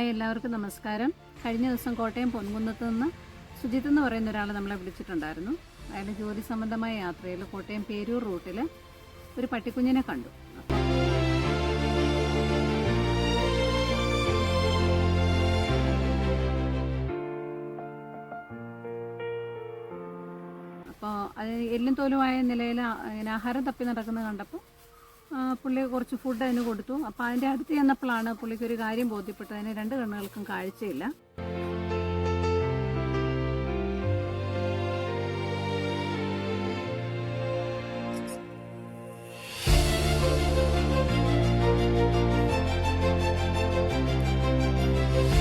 Hi എല്ലാവർക്കും നമസ്കാരം. കഴിഞ്ഞ ദിവസം കോട്ടയം പൊൻകുന്നത്ത് നിന്ന് സുജിത്ത് എന്ന് പറയുന്ന ഒരാൾ നമ്മളെ വിളിച്ചിട്ടുണ്ടായിരുന്നു. അയാൾ ജോലി സംബന്ധമായ യാത്രയിൽ കോട്ടയം പേരൂർ റൂട്ടിൽ ഒരു പട്ടിക്കുഞ്ഞിനെ കണ്ടു. അപ്പോൾ അത് എല്ലും തോലുമായ നിലയിൽ ആഹാരം തപ്പി നടക്കുന്നത് കണ്ടപ്പോൾ പുള്ളി കുറച്ച് ഫുഡ് അതിന് കൊടുത്തു. അപ്പോൾ അതിന്റെ അടുത്ത് ചെന്നപ്പോഴാണ് പുള്ളിക്ക് ഒരു കാര്യം ബോധ്യപ്പെട്ടത്. അതിന് രണ്ട് കണ്ണുകൾക്കും കാഴ്ചയില്ല.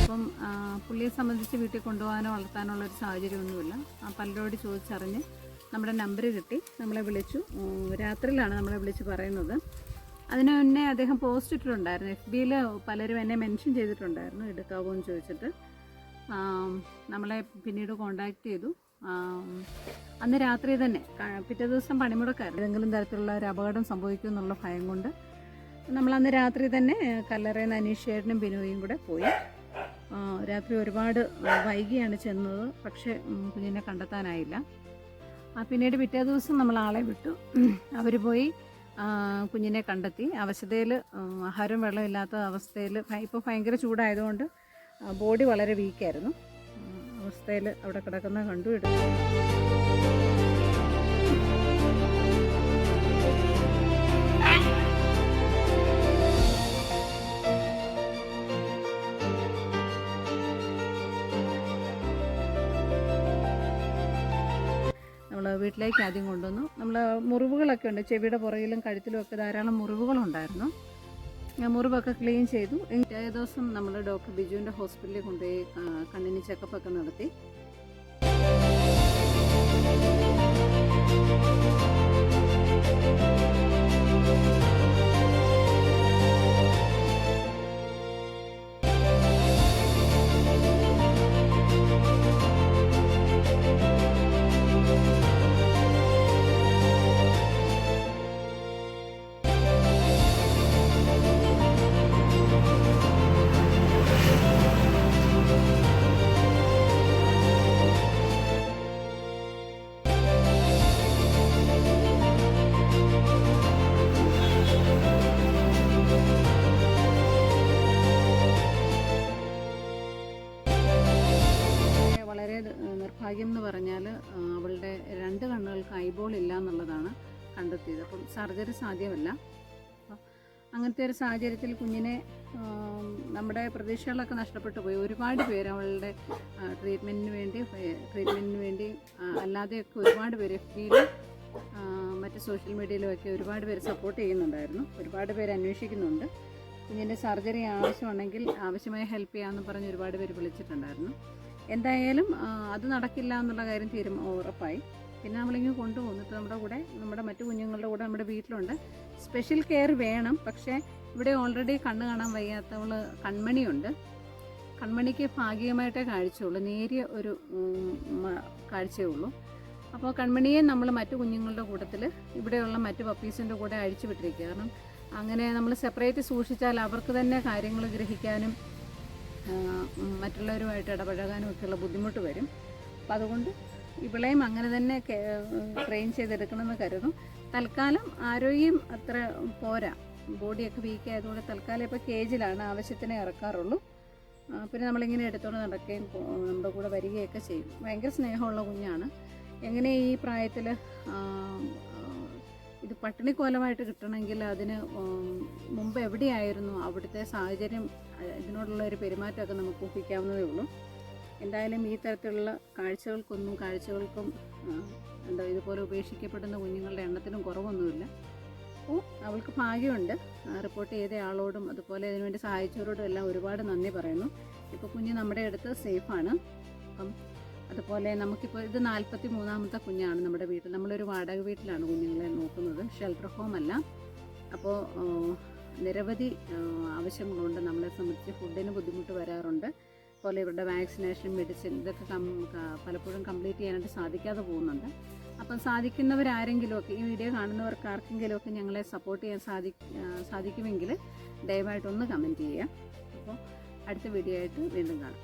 അപ്പം പുള്ളിയെ സംബന്ധിച്ച് വീട്ടിൽ കൊണ്ടുപോകാനോ വളർത്താനോ ഉള്ള ഒരു സാഹചര്യമൊന്നുമില്ല. ആ പലരോട് ചോദിച്ചറിഞ്ഞ് നമ്മുടെ നമ്പർ കിട്ടി. നമ്മളെ വിളിച്ചു. രാത്രിയിലാണ് നമ്മളെ വിളിച്ച് പറയുന്നത്. അതിന് മുന്നേ അദ്ദേഹം പോസ്റ്റ് ഇട്ടിട്ടുണ്ടായിരുന്നു. എഫ് ബിയിൽ പലരും എന്നെ മെൻഷൻ ചെയ്തിട്ടുണ്ടായിരുന്നു എടുക്കാവോ എന്ന് ചോദിച്ചിട്ട്. നമ്മളെ പിന്നീട് കോണ്ടാക്ട് ചെയ്തു. അന്ന് രാത്രി തന്നെ പിറ്റേ ദിവസം പണിമുടക്കായിരുന്നു ഏതെങ്കിലും തരത്തിലുള്ള ഒരു അപകടം സംഭവിക്കും എന്നുള്ള ഭയം കൊണ്ട് നമ്മൾ അന്ന് രാത്രി തന്നെ കല്ലറയിൽ നിന്ന് അനീഷേട്ടനും ബിനോയും കൂടെ പോയി. രാത്രി ഒരുപാട് വൈകിയാണ് ചെന്നത്. പക്ഷേ കുഞ്ഞിനെ കണ്ടെത്താനായില്ല. പിന്നീട് പിറ്റേ ദിവസം നമ്മൾ ആളെ വിട്ടു. അവർ പോയി കുഞ്ഞിനെ കണ്ടെത്തി. അവശതയിൽ ആഹാരം വെള്ളമില്ലാത്ത അവസ്ഥയിൽ ഇപ്പോൾ ഭയങ്കര ചൂടായതുകൊണ്ട് ബോഡി വളരെ വീക്കായിരുന്നു അവസ്ഥയിൽ അവിടെ കിടക്കുന്ന കണ്ടു എടുത്തു. വീട്ടിലേക്ക് ആദ്യം കൊണ്ടുവന്നു. നമ്മൾ മുറിവുകളൊക്കെ ഉണ്ട്. ചെവിയുടെ പുറകിലും കഴുത്തിലും ഒക്കെ ധാരാളം മുറിവുകളുണ്ടായിരുന്നു. ഞാൻ മുറിവൊക്കെ ക്ലീൻ ചെയ്തു. ഏ ദിവസം നമ്മൾ ഡോക്ടർ ബിജുവിന്റെ ഹോസ്പിറ്റലിൽ കൊണ്ടുപോയി കണ്ണിന് ചെക്കപ്പൊക്കെ നടത്തി. വളരെ നിർഭാഗ്യം എന്ന് പറഞ്ഞാൽ അവളുടെ രണ്ട് കണ്ണുകൾക്ക് ഐബോൾ ഇല്ല എന്നുള്ളതാണ് കണ്ടെത്തിയത്. അപ്പം സർജറി സാധ്യമല്ല. അങ്ങനത്തെ ഒരു സാഹചര്യത്തിൽ കുഞ്ഞിനെ നമ്മുടെ പ്രതീക്ഷകളൊക്കെ നഷ്ടപ്പെട്ടു പോയി. ഒരുപാട് പേര് അവളുടെ ട്രീറ്റ്മെന്റിന് വേണ്ടി ട്രീറ്റ്മെന്റിന് വേണ്ടി അല്ലാതെയൊക്കെ ഒരുപാട് പേര് എഫ് ബിയിൽ മറ്റ് സോഷ്യൽ മീഡിയയിലും ഒക്കെ ഒരുപാട് പേര് സപ്പോർട്ട് ചെയ്യുന്നുണ്ടായിരുന്നു. ഒരുപാട് പേര് അന്വേഷിക്കുന്നുണ്ട്. കുഞ്ഞിന്റെ സർജറി ആവശ്യമുണ്ടെങ്കിൽ ആവശ്യമായ ഹെൽപ്പ് ചെയ്യാമെന്ന് പറഞ്ഞ് ഒരുപാട് പേര് വിളിച്ചിട്ടുണ്ടായിരുന്നു. എന്തായാലും അത് നടക്കില്ല എന്നുള്ള കാര്യം തീരുമാനം ഉറപ്പായി. പിന്നെ നമ്മളിങ്ങനെ കൊണ്ടുപോകുന്നിട്ട് നമ്മുടെ കൂടെ നമ്മുടെ മറ്റു കുഞ്ഞുങ്ങളുടെ കൂടെ നമ്മുടെ വീട്ടിലുണ്ട്. സ്പെഷ്യൽ കെയർ വേണം. പക്ഷേ ഇവിടെ ഓൾറെഡി കണ്ണ് കാണാൻ വയ്യാത്തവൾ കൺമണിയുണ്ട്. കൺമണിക്ക് ഭാഗികമായിട്ടേ കാഴ്ചയുള്ളൂ. നേരിയ ഒരു കാഴ്ചയേ ഉള്ളൂ. അപ്പോൾ കൺമണിയെ നമ്മൾ മറ്റു കുഞ്ഞുങ്ങളുടെ കൂട്ടത്തിൽ ഇവിടെയുള്ള മറ്റു പപ്പീസിന്റെ കൂടെ അഴിച്ചു വിട്ടിരിക്കുക. കാരണം അങ്ങനെ നമ്മൾ സെപ്പറേറ്റ് സൂക്ഷിച്ചാൽ അവർക്ക് തന്നെ കാര്യങ്ങൾ ഗ്രഹിക്കാനും മറ്റുള്ളവരുമായിട്ട് ഇടപഴകാനും ഒക്കെയുള്ള ബുദ്ധിമുട്ട് വരും. അപ്പം അതുകൊണ്ട് ഇവളെയും അങ്ങനെ തന്നെ ട്രെയിൻ ചെയ്തെടുക്കണമെന്ന് കരുതും തൽക്കാലം ആരോഗ്യം അത്ര പോരാ. ബോഡിയൊക്കെ വീക്ക് ആയതുകൊണ്ട് തൽക്കാലം ഇപ്പോൾ കേജിലാണ് ആവശ്യത്തിനെ ഇറക്കാറുള്ളൂ. പിന്നെ നമ്മളിങ്ങനെ എടുത്തുകൊണ്ട് നടക്കുകയും നമ്മുടെ കൂടെ വരികയൊക്കെ ചെയ്യും. ഭയങ്കര സ്നേഹമുള്ള കുഞ്ഞാണ്. എങ്ങനെ ഈ പ്രായത്തിൽ ഇത് പട്ടിണിക്കോലമായിട്ട് കിട്ടണമെങ്കിൽ അതിന് മുമ്പ് എവിടെയായിരുന്നു അവിടുത്തെ സാഹചര്യം ഇതിനോടുള്ള ഒരു പെരുമാറ്റമൊക്കെ നമുക്ക് ഊഹിക്കാവുന്നതേ ഉള്ളൂ. എന്തായാലും ഈ തരത്തിലുള്ള കാഴ്ചകൾക്കൊന്നും കാഴ്ചകൾക്കും എന്താ ഇതുപോലെ ഉപേക്ഷിക്കപ്പെടുന്ന കുഞ്ഞുങ്ങളുടെ എണ്ണത്തിനും കുറവൊന്നുമില്ല. അപ്പോൾ അവൾക്ക് ഭാഗ്യമുണ്ട്. റിപ്പോർട്ട് ചെയ്ത ആളോടും അതുപോലെ അതിനുവേണ്ടി സഹായിച്ചവരോടും എല്ലാം ഒരുപാട് നന്ദി പറയുന്നു. ഇപ്പോൾ കുഞ്ഞ് നമ്മുടെ അടുത്ത് സേഫാണ്. അപ്പം അതുപോലെ നമുക്കിപ്പോൾ ഇത് നാൽപ്പത്തി മൂന്നാമത്തെ കുഞ്ഞാണ് നമ്മുടെ വീട്ടിൽ. നമ്മളൊരു വാടക വീട്ടിലാണ് കുഞ്ഞുങ്ങളെ നോക്കുന്നത്. ഷെൽട്ടർ ഹോം അല്ല. അപ്പോൾ നിരവധി ആവശ്യങ്ങളുണ്ട് നമ്മളെ സംബന്ധിച്ച്. ഫുഡിന് ബുദ്ധിമുട്ട് വരാറുണ്ട്. അതുപോലെ ഇവരുടെ വാക്സിനേഷൻ മെഡിസിൻ ഇതൊക്കെ പലപ്പോഴും കംപ്ലീറ്റ് ചെയ്യാനായിട്ട് സാധിക്കാതെ പോകുന്നുണ്ട്. അപ്പം സാധിക്കുന്നവരാരെങ്കിലുമൊക്കെ ഈ വീഡിയോ കാണുന്നവർക്ക് ആർക്കെങ്കിലുമൊക്കെ ഞങ്ങളെ സപ്പോർട്ട് ചെയ്യാൻ സാധി സാധിക്കുമെങ്കിൽ ദയവായിട്ടൊന്ന് കമന്റ് ചെയ്യുക. അപ്പോൾ അടുത്ത വീഡിയോ ആയിട്ട് വീണ്ടും കാണാം.